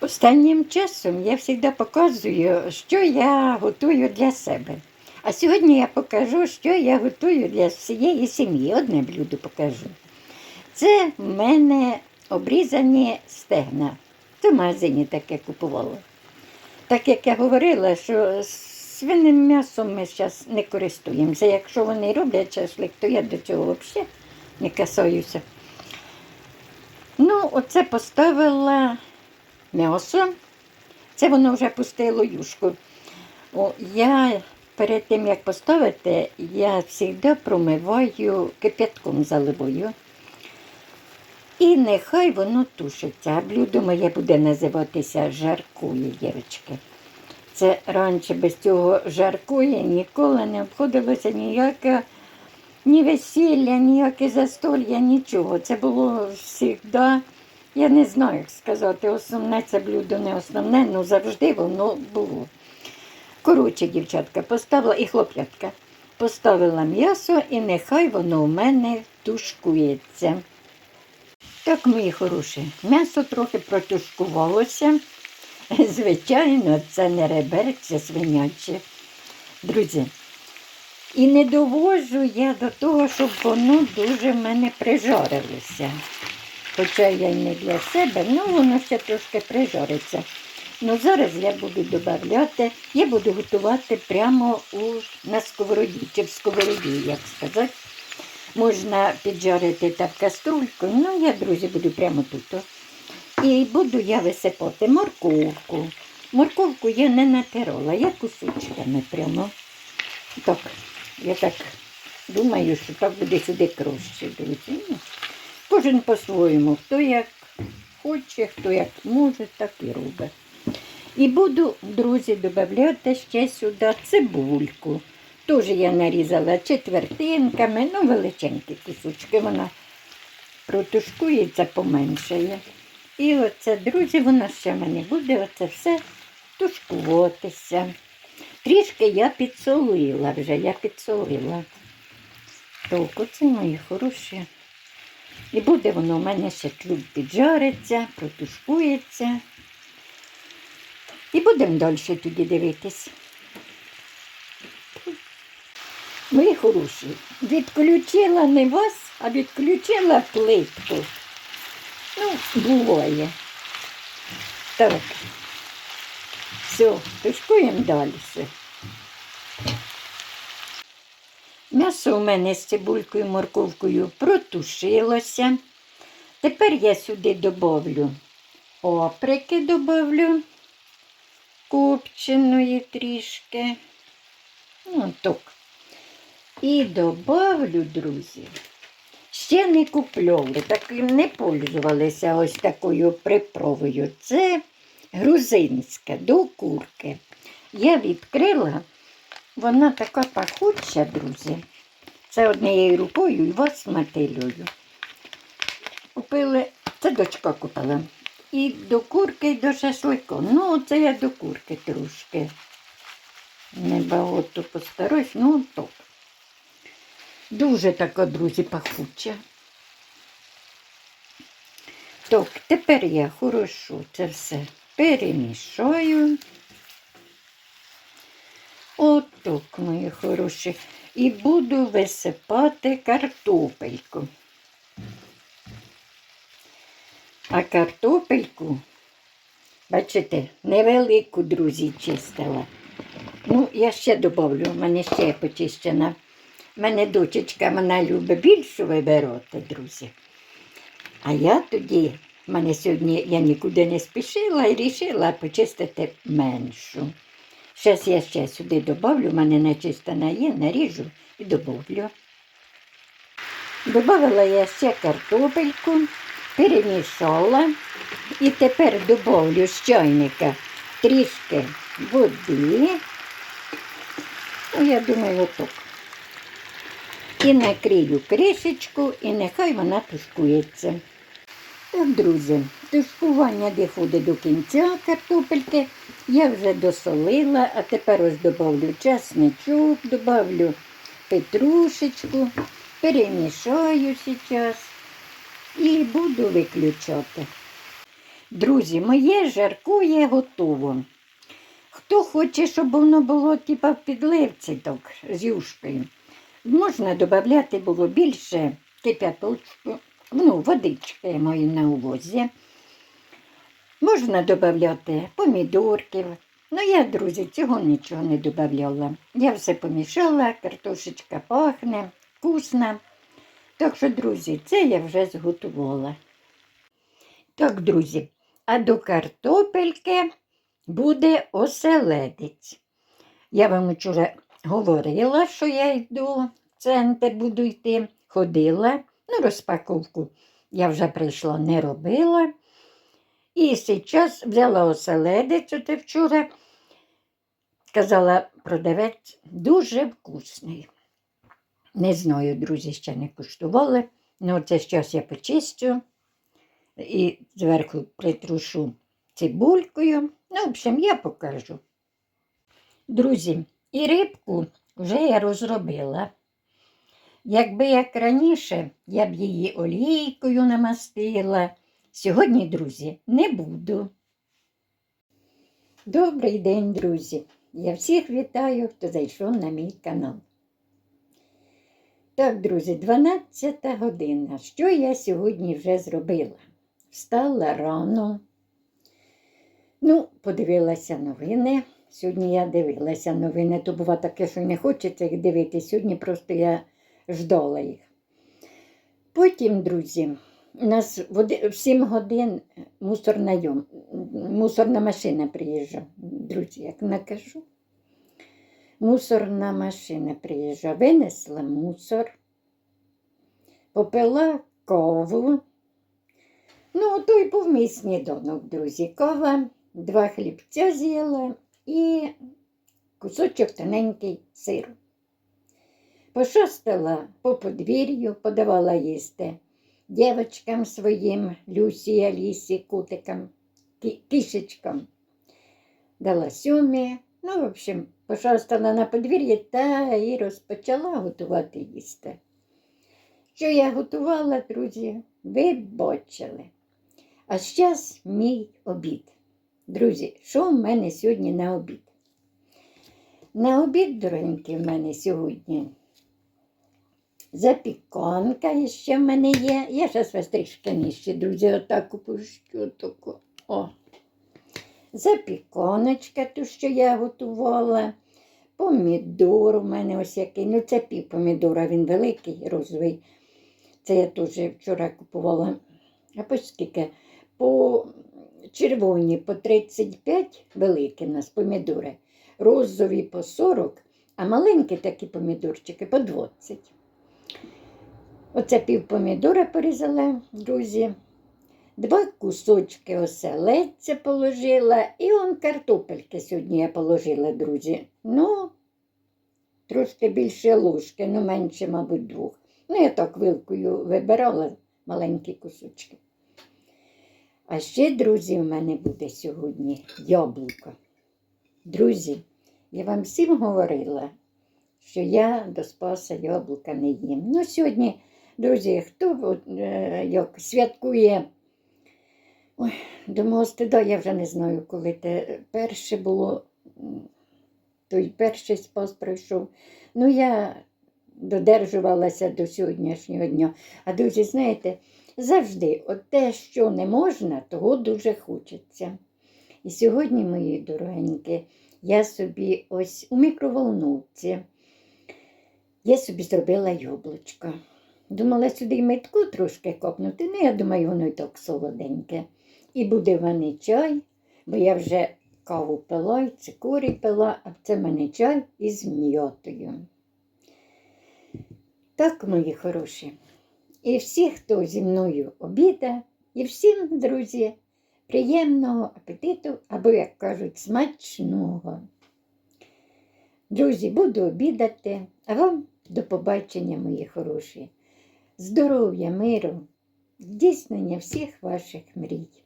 Останнім часом я завжди показую, що я готую для себе. А сьогодні я покажу, що я готую для всієї сім'ї. Одне блюдо покажу. Це в мене обрізані стегна. Це в магазині таке купувала. Так як я говорила, що свиним м'ясом ми зараз не користуємося. Якщо вони роблять шашлик, то я до цього взагалі не касаюся. Ну, оце поставила м'ясо. Це воно вже пустило юшку. О, я перед тим, як поставити, я завжди промиваю кип'ятком заливою. І нехай воно тушиться. Блюдо моє буде називатися жаркує, дівчатки. Це раніше без цього жаркує ніколи не обходилося ніяке ні весілля, ніяке застолья, нічого. Це було завжди, я не знаю, як сказати, основне це блюдо не основне, але завжди воно було. Коротше, дівчатка, поставила і хлоп'ятка. Поставила м'ясо і нехай воно у мене тушкується. Так, мої хороші, м'ясо трохи протушкувалося. Звичайно, це не реберця свиняче. Друзі, і не довожу я до того, щоб воно дуже в мене прижарилося. Хоча я й не для себе, ну воно ще трошки прижариться. Ну зараз я буду додавати, я буду готувати прямо у, на сковороді, чи в сковороді, як сказати. Можна піджарити так каструлькою, ну я, друзі, буду прямо тут. І буду я висипати морковку. Морковку я не натирала, я кусочками прямо. Так, я так думаю, що так буде сюди краще, друзі. Кожен по-своєму, хто як хоче, хто як може, так і робить. І буду, друзі, додати ще сюди цибульку. Теж я нарізала четвертинками, ну величенькі кусочки, вона протушкується, поменшає. І оце, друзі, воно ще в мене буде оце все тушкуватися. Трішки я підсолила вже, я підсолила. Так, оце мої хороші. І буде воно у мене ще чуть піджариться, протушкується. І будемо далі тоді дивитись. Мої хороші, відключила не вас, а відключила плитку. Ну, буває. Так. Все, тушкуємо далі. М'ясо у мене з цибулькою, і морковкою протушилося. Тепер я сюди добавлю оприки добавлю копченої трішки. Ну, так. І добавлю, друзі, ще не купльовли, так не пользувалися ось такою приправою. Це грузинська до курки. Я відкрила, вона така пахуча, друзі. Це однією рукою і вас мотилюю. Купили, це дочка купила. І до курки, і до шашлику. Ну, це я до курки трошки. Небагато постарусь, ну так. Дуже така, друзі, пахуча. Так, тепер я хорошо це все перемішаю. Отак, мої хороші. І буду висипати картопельку. А картопельку, бачите, невелику, друзі, чистила. Ну, я ще додавлю, в мене ще почищена. У мене дочечка, вона любить більшу вибирати, друзі. А я тоді, в мене сьогодні я нікуди не спішила і вирішила почистити меншу. Зараз я ще сюди додавлю, в мене начистена є, наріжу і додавлю. Добавила я ще картопельку, перемішала і тепер додавлю з чайника трішки води. Ну, я думаю, отак. І накрию кришечку, і нехай вона тушкується. Так, друзі, тушкування доходить до кінця картопельки. Я вже досолила, а тепер ось добавлю чесничок, добавлю петрушечку, перемішаю зараз і буду виключати. Друзі, моє жаркує готово. Хто хоче, щоб воно було типа в підливці так, з юшкою, можна додати було більше кип'яточку, ну, водички я маю на увозі. Можна додати помідорків. Ну, я, друзі, цього нічого не додавала. Я все помішала, картошечка пахне, вкусна. Так що, друзі, це я вже зготувала. Так, друзі, а до картопельки буде оселедець. Я вам вчора говорила, що я йду в центр, буду йти, ходила. Ну, розпаковку я вже прийшла, не робила. І зараз взяла оселедець оте вчора. Казала продавець, дуже вкусний. Не знаю, друзі, ще не куштували. Ну, це зараз я почистю і зверху притрушу цибулькою. Ну, в общем, я покажу. Друзі, і рибку вже я розробила. Якби як раніше, я б її олійкою намастила. Сьогодні, друзі, не буду. Добрий день, друзі! Я всіх вітаю, хто зайшов на мій канал. Так, друзі, 12 година. Що я сьогодні вже зробила? Встала рано. Ну, подивилася новини. Сьогодні я дивилася новини, то бува таке, що не хочеться їх дивитися. Сьогодні просто я ждала їх. Потім, друзі, у нас в оди- 7 годин мусорна, йом, мусорна машина приїжджає. Друзі, як накажу. Мусорна машина приїжджає, винесла мусор, попила кову. Ну, то й був мій сніданок, друзі. Кова, два хлібця з'їла і кусочок тоненький сиру. Пошастила по подвір'ю, подавала їсти дівчатам своїм, Люсі, Алісі, кутикам, кі- кішечкам. Дала сьомі. Ну, в общем, пошастила на подвір'ї та і розпочала готувати їсти. Що я готувала, друзі, ви бачили. А зараз мій обід. Друзі, що в мене сьогодні на обід? На обід, дорогенькі, в мене сьогодні запіканка ще в мене є. Я зараз вас трішки нижче, друзі, отак опущу. Таку. О. Запіканочка, ту, що я готувала. Помідор у мене ось який. Ну, це пів помідора, він великий, розовий. Це я теж вчора купувала. А по скільки? По червоні по 35 великі в нас помідори, розові по 40, а маленькі такі помідорчики по 20. Оце пів помідора порізала, друзі. Два кусочки оселедця положила. І он картопельки сьогодні я положила, друзі. Ну, трошки більше ложки, ну менше, мабуть, двох. Ну, я так вилкою вибирала маленькі кусочки. А ще, друзі, в мене буде сьогодні яблуко. Друзі, я вам всім говорила, що я до спаса яблука не їм. Ну, сьогодні, друзі, хто е, як святкує Ой, до стида я вже не знаю, коли те перше було, той перший спас пройшов. Ну, я додержувалася до сьогоднішнього дня. А друзі, знаєте, завжди от те, що не можна, того дуже хочеться. І сьогодні, мої дорогенькі, я собі ось у мікроволновці, я собі зробила яблучко. Думала сюди й метку трошки копнути, ну я думаю, воно і так солоденьке. І буде в мене чай, бо я вже каву пила, і цикорій пила, а це в мене чай із м'ятою. Так, мої хороші. І всі, хто зі мною обіда, і всім, друзі, приємного апетиту, або, як кажуть, смачного. Друзі, буду обідати, а вам до побачення, мої хороші. Здоров'я, миру, здійснення всіх ваших мрій.